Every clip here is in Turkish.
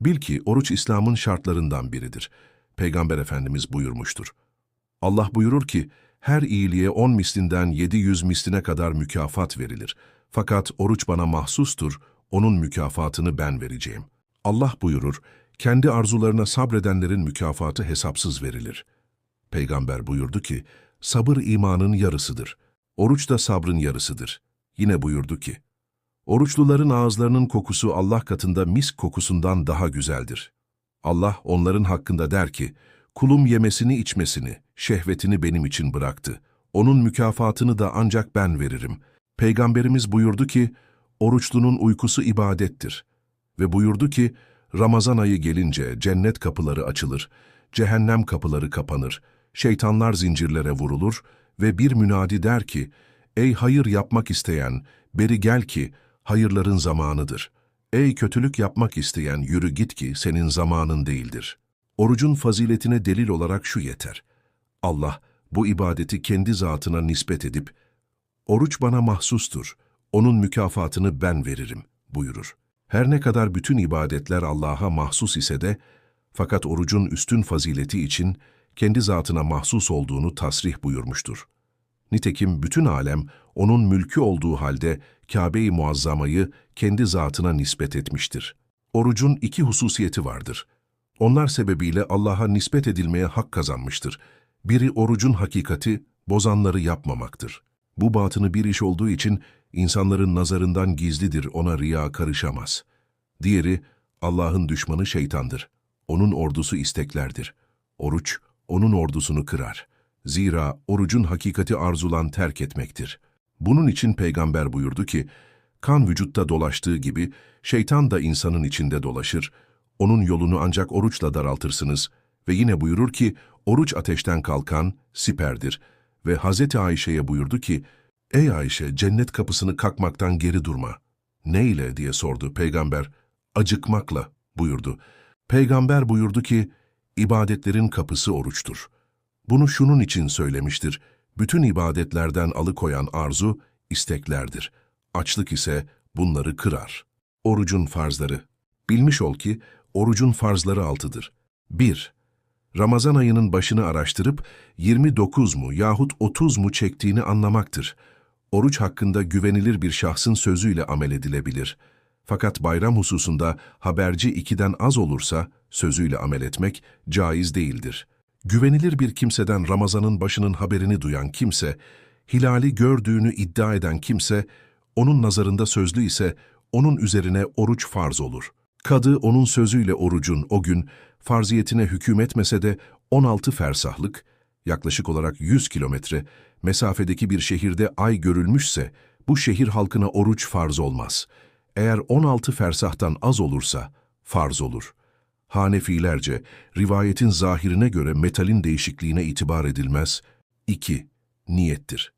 Bil ki oruç İslam'ın şartlarından biridir. Peygamber Efendimiz buyurmuştur. Allah buyurur ki, her iyiliğe on mislinden yedi yüz misline kadar mükafat verilir. Fakat oruç bana mahsustur, onun mükafatını ben vereceğim. Allah buyurur, kendi arzularına sabredenlerin mükafatı hesapsız verilir. Peygamber buyurdu ki, sabır imanın yarısıdır. Oruç da sabrın yarısıdır. Yine buyurdu ki, oruçluların ağızlarının kokusu Allah katında misk kokusundan daha güzeldir. Allah onların hakkında der ki, kulum yemesini içmesini, şehvetini benim için bıraktı. Onun mükafatını da ancak ben veririm. Peygamberimiz buyurdu ki, oruçlunun uykusu ibadettir. Ve buyurdu ki, Ramazan ayı gelince cennet kapıları açılır, cehennem kapıları kapanır, şeytanlar zincirlere vurulur ve bir münadi der ki, Ey hayır yapmak isteyen, beri gel ki hayırların zamanıdır. Ey kötülük yapmak isteyen yürü git ki senin zamanın değildir. Orucun faziletine delil olarak şu yeter. Allah bu ibadeti kendi zatına nispet edip, oruç bana mahsustur, onun mükafatını ben veririm buyurur. Her ne kadar bütün ibadetler Allah'a mahsus ise de, fakat orucun üstün fazileti için kendi zatına mahsus olduğunu tasrih buyurmuştur. Nitekim bütün alem onun mülkü olduğu halde Kabe-i Muazzama'yı kendi zatına nispet etmiştir. Orucun iki hususiyeti vardır. Onlar sebebiyle Allah'a nispet edilmeye hak kazanmıştır. Biri orucun hakikati, bozanları yapmamaktır. Bu batını bir iş olduğu için insanların nazarından gizlidir, ona riya karışamaz. Diğeri, Allah'ın düşmanı şeytandır. Onun ordusu isteklerdir. Oruç, onun ordusunu kırar. Zira orucun hakikati arzulan terk etmektir. Bunun için peygamber buyurdu ki, kan vücutta dolaştığı gibi şeytan da insanın içinde dolaşır. Onun yolunu ancak oruçla daraltırsınız. Ve yine buyurur ki, oruç ateşten kalkan siperdir. Ve Hazreti Ayşe'ye buyurdu ki, Ey Ayşe, cennet kapısını kalkmaktan geri durma. Ne ile diye sordu peygamber. Acıkmakla buyurdu. Peygamber buyurdu ki, ibadetlerin kapısı oruçtur. Bunu şunun için söylemiştir. Bütün ibadetlerden alıkoyan arzu, isteklerdir. Açlık ise bunları kırar. Orucun farzları. Bilmiş ol ki, orucun farzları altıdır. 1. Ramazan ayının başını araştırıp 29 mu yahut 30 mu çektiğini anlamaktır. Oruç hakkında güvenilir bir şahsın sözüyle amel edilebilir. Fakat bayram hususunda haberci ikiden az olursa sözüyle amel etmek caiz değildir. Güvenilir bir kimseden Ramazan'ın başının haberini duyan kimse, hilali gördüğünü iddia eden kimse, onun nazarında sözlü ise onun üzerine oruç farz olur. Kadı onun sözüyle orucun o gün farziyetine hüküm etmese de 16 fersahlık, yaklaşık olarak 100 kilometre, mesafedeki bir şehirde ay görülmüşse, bu şehir halkına oruç farz olmaz. Eğer 16 fersahtan az olursa, farz olur. Hanefilerce, rivayetin zahirine göre metalin değişikliğine itibar edilmez. 2. Niyettir.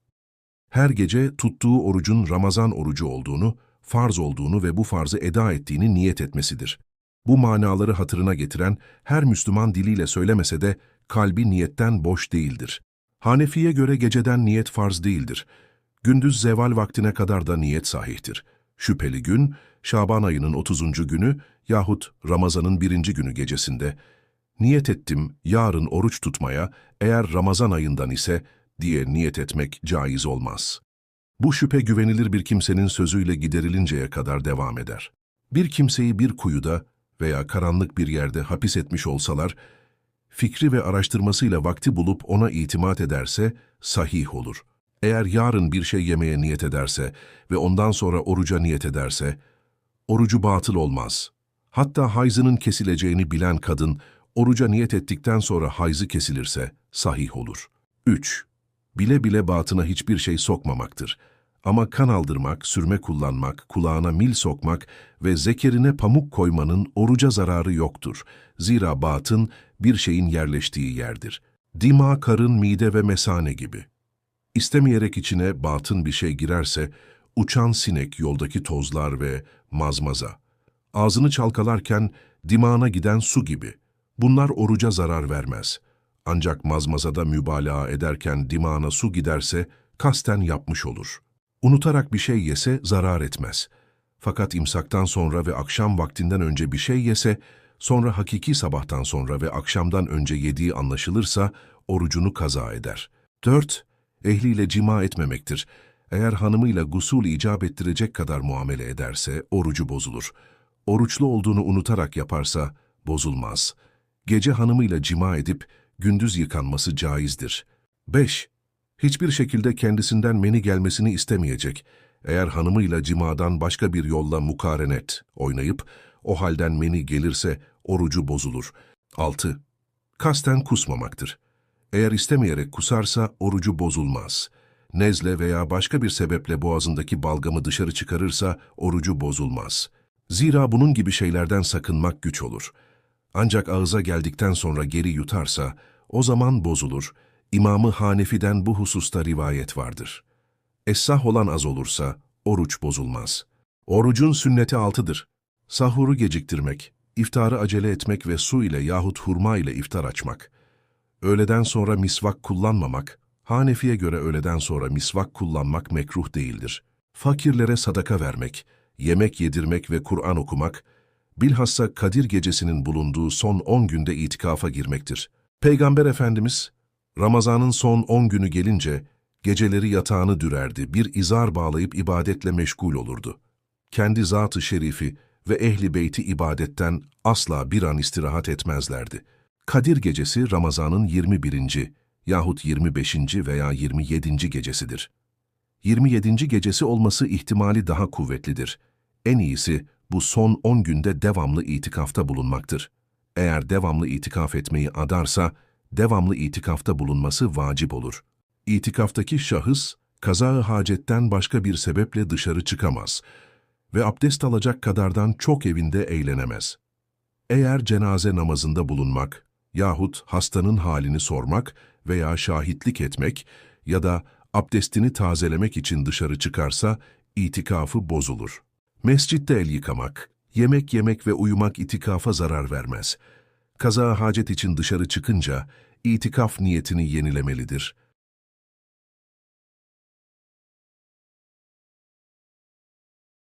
Her gece tuttuğu orucun Ramazan orucu olduğunu, farz olduğunu ve bu farzı eda ettiğini niyet etmesidir. Bu manaları hatırına getiren her Müslüman diliyle söylemese de kalbi niyetten boş değildir. Hanefi'ye göre geceden niyet farz değildir. Gündüz zeval vaktine kadar da niyet sahihtir. Şüpheli gün, Şaban ayının 30. günü yahut Ramazan'ın birinci günü gecesinde, niyet ettim yarın oruç tutmaya, eğer Ramazan ayından ise diye niyet etmek caiz olmaz. Bu şüphe güvenilir bir kimsenin sözüyle giderilinceye kadar devam eder. Bir kimseyi bir kuyuda veya karanlık bir yerde hapis etmiş olsalar, fikri ve araştırmasıyla vakti bulup ona itimat ederse sahih olur. Eğer yarın bir şey yemeye niyet ederse ve ondan sonra oruca niyet ederse, orucu batıl olmaz. Hatta hayzının kesileceğini bilen kadın, oruca niyet ettikten sonra hayzı kesilirse sahih olur. 3. Bile bile batına hiçbir şey sokmamaktır. Ama kan aldırmak, sürme kullanmak, kulağına mil sokmak ve zekerine pamuk koymanın oruca zararı yoktur. Zira batın bir şeyin yerleştiği yerdir. Dima, karın, mide ve mesane gibi. İstemeyerek içine batın bir şey girerse, uçan sinek, yoldaki tozlar ve mazmaza. Ağzını çalkalarken dimağına giden su gibi. Bunlar oruca zarar vermez. Ancak mazmazada mübalağa ederken dimağına su giderse kasten yapmış olur. Unutarak bir şey yese zarar etmez. Fakat imsaktan sonra ve akşam vaktinden önce bir şey yese, sonra hakiki sabahtan sonra ve akşamdan önce yediği anlaşılırsa orucunu kaza eder. 4. Ehliyle cima etmemektir. Eğer hanımıyla gusul icap ettirecek kadar muamele ederse orucu bozulur. Oruçlu olduğunu unutarak yaparsa bozulmaz. Gece hanımıyla cima edip gündüz yıkanması caizdir. 5. Hiçbir şekilde kendisinden meni gelmesini istemeyecek. Eğer hanımıyla cimadan başka bir yolla mukarenet oynayıp o halden meni gelirse orucu bozulur. 6. Kasten kusmamaktır. Eğer istemeyerek kusarsa orucu bozulmaz. Nezle veya başka bir sebeple boğazındaki balgamı dışarı çıkarırsa orucu bozulmaz. Zira bunun gibi şeylerden sakınmak güç olur. Ancak ağıza geldikten sonra geri yutarsa o zaman bozulur. İmamı Hanefi'den bu hususta rivayet vardır. Essah olan az olursa oruç bozulmaz. Orucun sünneti altıdır. Sahuru geciktirmek, iftarı acele etmek ve su ile yahut hurma ile iftar açmak. Öğleden sonra misvak kullanmamak, Hanefi'ye göre öğleden sonra misvak kullanmak mekruh değildir. Fakirlere sadaka vermek, yemek yedirmek ve Kur'an okumak, bilhassa Kadir gecesinin bulunduğu son 10 günde itikafa girmektir. Peygamber Efendimiz, Ramazan'ın son 10 günü gelince, geceleri yatağını dürerdi, bir izar bağlayıp ibadetle meşgul olurdu. Kendi zatı şerifi ve ehli beyti ibadetten asla bir an istirahat etmezlerdi. Kadir gecesi Ramazan'ın 21. yahut 25. veya 27. gecesidir. 27. gecesi olması ihtimali daha kuvvetlidir. En iyisi bu son 10 günde devamlı itikafta bulunmaktır. Eğer devamlı itikaf etmeyi adarsa, devamlı itikafta bulunması vacip olur. İtikaftaki şahıs, kaza hacetten başka bir sebeple dışarı çıkamaz ve abdest alacak kadardan çok evinde eğlenemez. Eğer cenaze namazında bulunmak yahut hastanın halini sormak veya şahitlik etmek ya da abdestini tazelemek için dışarı çıkarsa itikafı bozulur. Mescitte el yıkamak, yemek yemek ve uyumak itikafa zarar vermez. Kaza hacet için dışarı çıkınca itikaf niyetini yenilemelidir.